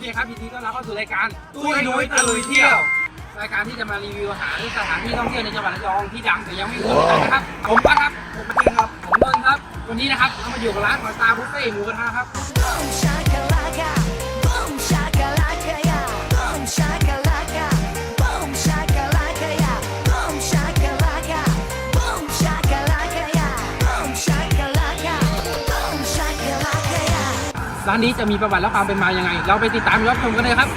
เคครับยินดีต้อนรับเข้าสู่รายการตุ้ยนุ้ยตะลุยเที่ยว รายการที่จะมารีวิวอาหารสถานที่ท่องเที่ยวในจังหวัดระยองที่ดังแต่ยังไม่เคยไปนะครับ ผมปั๊ครับ ผมเป็นครับ ผมนนท์ครับ วันนี้นะครับเรามาอยู่กับร้านหอยตาบุฟเฟ่ต์หมูกระทะครับ ร้านนี้จะมีประวัติและความเป็นมายังไง เราไปติดตามรับชมกันเลยครับ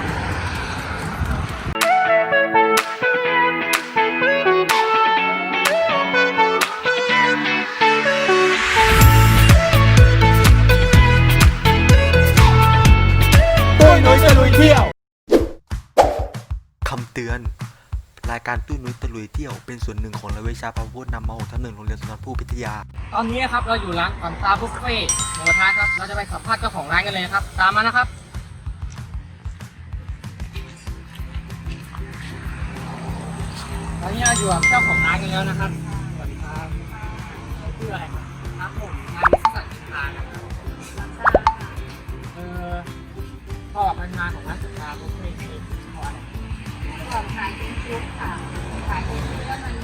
ตุ้ยนุ้ยจะลุยเที่ยว คำเตือน รายการตุ้ยนุ้ยตะลุยเที่ยวเป็นส่วนหนึ่งของรายวิชาพระพุทธนำมาหกทับหนึ่งโรงเรียนสุนทรภู่พิทยา ตอนนี้นะครับเราอยู่ร้านหอยตาบุฟเฟ่หมูกระทะครับ เราจะไปสัมภาษณ์เจ้าของร้านกันเลยนะครับ ตามมานะครับ ตอนนี้เราอยู่กับเจ้าของร้านกันแล้วนะครับ ขายเป็นชุดค่ะ ขายเป็นชุดแล้วมัน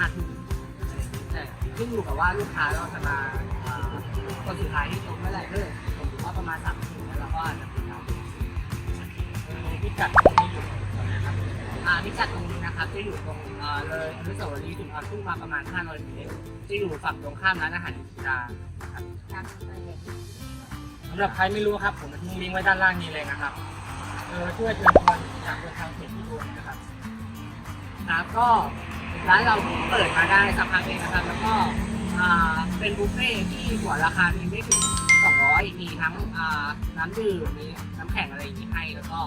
5ถี่ขึ้นอยู่กับว่าลูกค้าเราจะมาเอคนสุดท้ายที่ตรงเมื่อไหร่ก็เลยผมว่าประมาณสา3ทีแล้วก็อาจจะปิดร้านพิกัดตรงนี้อยู่นะครับอ่าพิกัดตรงนี้นะครับจะอยู่ตรงเออเลยอนุสาวรีย์สุนอรภู่มาประมาณ500เมตรจะอยู่ฝั่งตรงข้ามร้านอาหารอินดาครับ ตาสำหรับใครไม่รู้ครับ ผมจะทิ้งลิงก์ไว้ด้านล่างนี้เลยนะครับเออช่วยเชิญชวนจากทางเพจที่โอนนะครับครัก็ ร้านเราเปิดมาได้สักพักเองนะครับแล้วก็เป็นบุฟเฟ่ต์ที่หัวราคามีไม่ถึง200 มีทั้งน้ำดื่มมีน้ำแข็งอะไรอย่างนี้ให้แล้วก็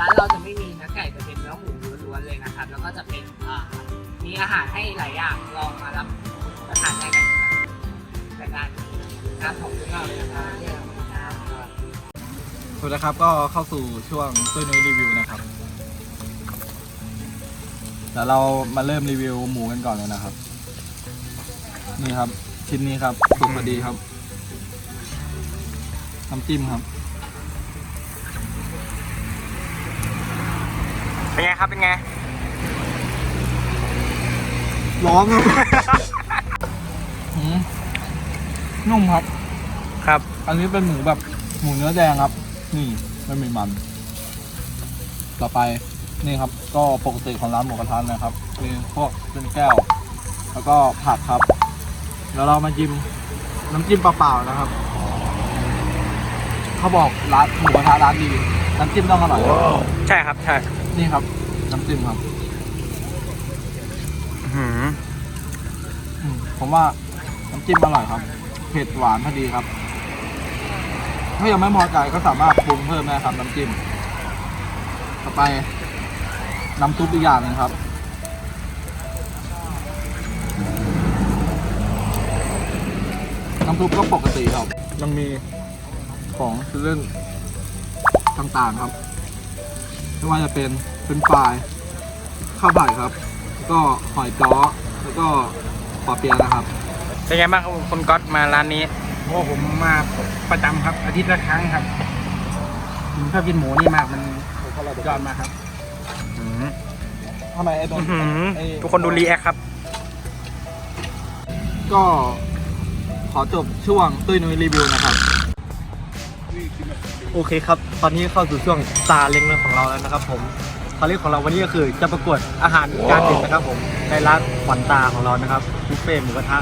ร้านเราจะไม่มีเนื้อไก่จะเป็นเนื้อหมูล้วนๆเลยนะครับ แล้วก็จะเป็นมีอาหารให้หลายอย่างลองมารับประทานได้กันแต่การการของเราเลยนะครับสวัสดีครับก็เข้าสู่ช่วงตุ้ยนุ้ยรีวิวนะครับ ดี๋ยวเรามาเริ่มรีวิวหมูกันก่อนเลยนะครับ นี่ครับ ชิ้นนี้ครับสุกพอดีครับน้ำจิ้มครับ เป็นไงครับ เป็นไง ร้อนครับ หืมนุ่มครับ ครับ อันนี้เป็นหมูแบบหมูเนื้อแดงครับ นี่ไม่มีมัน ต่อไป นี่ครับ ก็ปกติของร้านหมูกระทะนะครับ มีพวกเป็นแก้ว แล้วก็ผักครับ แล้วเรามาจิ้มน้ำจิ้มเปล่าๆนะครับ เขาบอกร้านหมูกระทะร้านดีน้ำจิ้มต้องอร่อยครับใช่ครับใช่นี่ครับ น้ำจิ้มครับหืมอืมผมว่าน้ำจิ้มอร่อยครับ เผ็ดหวานพอดีครับ ถ้ายังไม่พอใจก็สามารถปรุงเพิ่มได้ครับน้ำจิ้มต่อไป น้ำซุปอีกอย่างหนึงครับ น้ำซุปก็ปกติครับ ยังมีของเล่นต่างๆครับ ไม่ว่าจะเป็นเป็นปลายข้าวผัดครับแล้วก็หอยจ้อแล้วก็ปอเปียะนะครับ เป็นไงบ้างครับคุณก๊อตมาร้านนี้โอ้ผมมาประจำครับอาทิตย์ละครั้งครับผมชอบกินหมูนี่มากมันยอดมากครับหืม ทำไมไอ้โดนหืมไอ้ทุกคนดูรีแอคครับ ก็ขอจบช่วงตุ้ยนุ้ยรีวิวนะครับ โอเคครับ ตอนนี้เข้าสู่ช่วงซาเล้งของเราแล้วนะครับ ผมคาเล้งของเราวันนี้ก็คือจะประกวดอาหารจานเด็ดนะครับ ผมในร้านขวัญตาของเรานะครับบุฟเฟ่ต์หมูกระทะ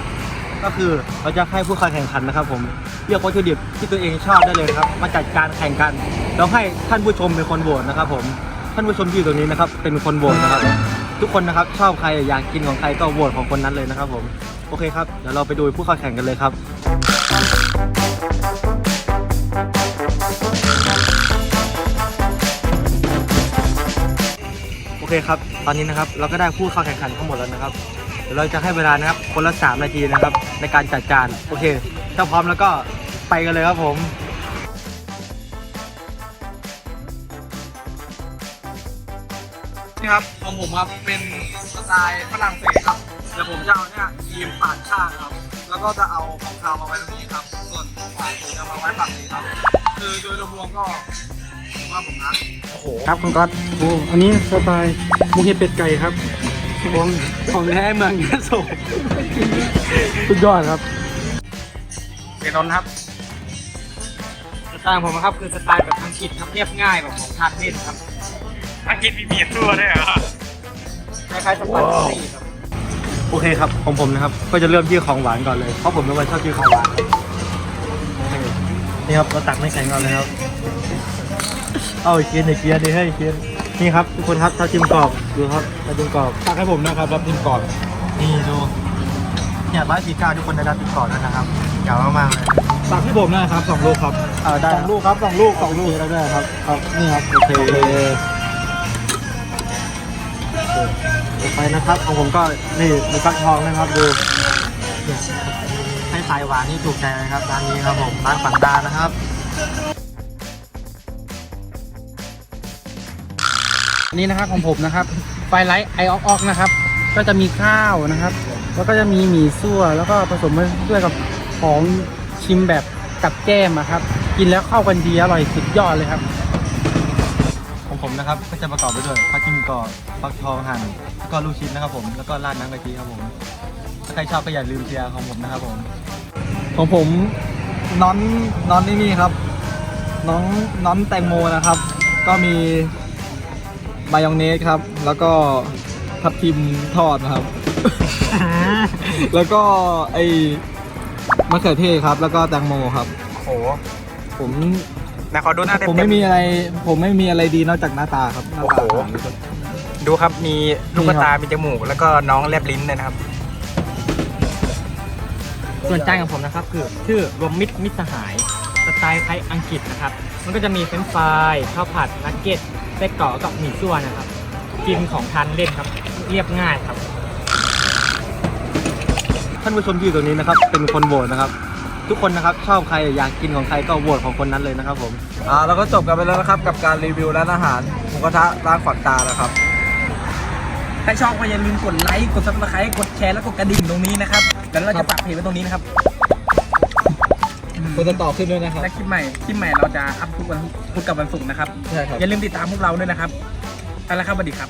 ก็คือเราจะให้ผู้เข้าแข่งขันนะครับ ผมเลือกวัตถุดิบที่ตัวเองชอบได้เลยครับ มาจัดการแข่งกันแล้วให้ท่านผู้ชมเป็นคนโหวตนะครับ ผม ท่านผู้ชมที่อยู่ตรงนี้นะครับเป็นคนโหวตนะครับ ทุกคนนะครับชอบใครอยากกินของใครก็โหวตของคนนั้นเลยนะครับผมโอเคครับเดี๋ยวเราไปดูผู้เข้าแข่งกันเลยครับ โอเคครับ ตอนนี้นะครับเราก็ได้ผู้เข้าแข่งขันทั้งหมดแล้วนะครับเดี๋ยวเราจะให้เวลานะครับคนละ 3 นาทีนะครับในการจัดจานโอเค ถ้าพร้อมแล้วก็ไปกันเลยครับผม นี่ครับของผมครับเป็นสไตล์ฝรั่งเศสครับเดี๋ยวผมจะเอาเนี่ยครีมปาดข้างครับ แล้วก็จะเอาของคาวมาไว้ตรงนี้ครับ ส่วนของหวานผมจะมาไว้ฝั่งนี้ครับ คือโดยรวมๆก็ผมว่าผมนะครับคุณก๊อตโอ้อันนี้สไตล์มุกเห็ดเป็ดไก่ครับของของแท้เมืองยะโสสุดยอดครับเกนนท์ครับสไตล์ของผมนะครับคือสไตล์แบบอังกฤษครับเรียบง่ายแบบของทานเล่นครับ อังกฤษมีเบียดตัวด้วยเหรอคล้ายๆสปาเกตตี้ครับโอเคครับของผมนะครับ ก็จะเริ่มที่ของหวานก่อนเลยเพราะผมเป็นคนชอบกินของหวานโอเคนี่ครับเราตักไม่แข็งก่อนเลยครับเอาอีกเคียนอีกเคียนดิให้ยเคียนนี่ครับทุกคนครับทับทิมกรอบดูครับทับทิมกรอบตักให้ผมนะครับรับทิมก่อนนี่ดูเนี่ยร้อยสี่เก้าทุกคนได้รับทิมกรอบแล้วนะครับยาวมากๆเลยตักให้ผมนะครับสองลูกครับเออได้สองลูกครับสองลูกสองลูกแล้วได้ครับครับนี่ครับโอเค ครับของผมก็นี่มีฟักทองนะครับดูให้สายหวานนี่ถูกใจเลยครับร้านนี้ครับผมร้านฝันดานะครับอันนี้นะครับของผมนะครับไฟไลท์ไอออกออกนะครับ ก็จะมีข้าวนะครับ แล้วก็จะมีหมี่ซั่วแล้วก็ผสมด้วยกับของชิมแบบกับแก้มอะครับ กินแล้วเข้ากันดีอร่อยสุดยอดเลยครับ ของผมนะครับ ก็จะประกอบไปด้วยฟักกิ้งกรอบฟักทองหั่นแล้วก็ลูกชิ้นนะครับผมแล้วก็ราดน้ำกะทิครับผมถ้าใครชอบก็อย่าลืมเชียร์ของผมนะครับผมของผมน้อนน้อนนี่นี่ครับ น้องน้อนแตงโมนะครับ ก็มีมายองเนสครับ แล้วก็ทับทิมทอดนะครับ แล้วก็ไอมะเขือเทศครับ แล้วก็แตงโมครับโอ้โหผม นะขอดูหน้าเต็มผมไม่มีอะไร ผมไม่มีอะไรดีนอกจากหน้าตาครับหน้าตาอาหารครับดูครับมีลูกนี่ครับ ตา มีจมูก แล้วก็น้องแลบลิ้นเลยนะครับ ส่วนจานของผมนะครับคือชื่อรวมมิตรมิตรสหายสไตล์ไทยอังกฤษนะครับ มันก็จะมีเฟรนช์ฟรายข้าวผัดนักเก็ตไส้กรอกกับหมี่ซั่วนะครับ กินของทานเล่นครับ เรียบง่ายครับ ท่านผู้ชมที่อยู่ตรงนี้นะครับ เป็นคนโหวตนะครับ ทุกคนนะครับชอบใครอยากกินของใครก็โหวตของคนนั้นเลยนะครับผมอ่าเราก็จบกันไปแล้วนะครับกับการรีวิวร้านอาหารหมูกระทะร้านขวัญตานะครับ ถ้าชอบก็อย่าลืมกดไลค์ กดซับสไครต์กดแชร์แล้วกดกระดิ่งตรงนี้นะครับเดี๋ยวเราจะปักเพจไว้ตรงนี้นะครับคนจะต่อขึ้นด้วยนะครับ และคลิปใหม่คลิปใหม่เราจะอัพทุกวันพุธกับวันศุกร์นะครับ ใช่ครับ อย่าลืมติดตามพวกเราด้วยนะครับไปแล้วครับสวัสดีครับ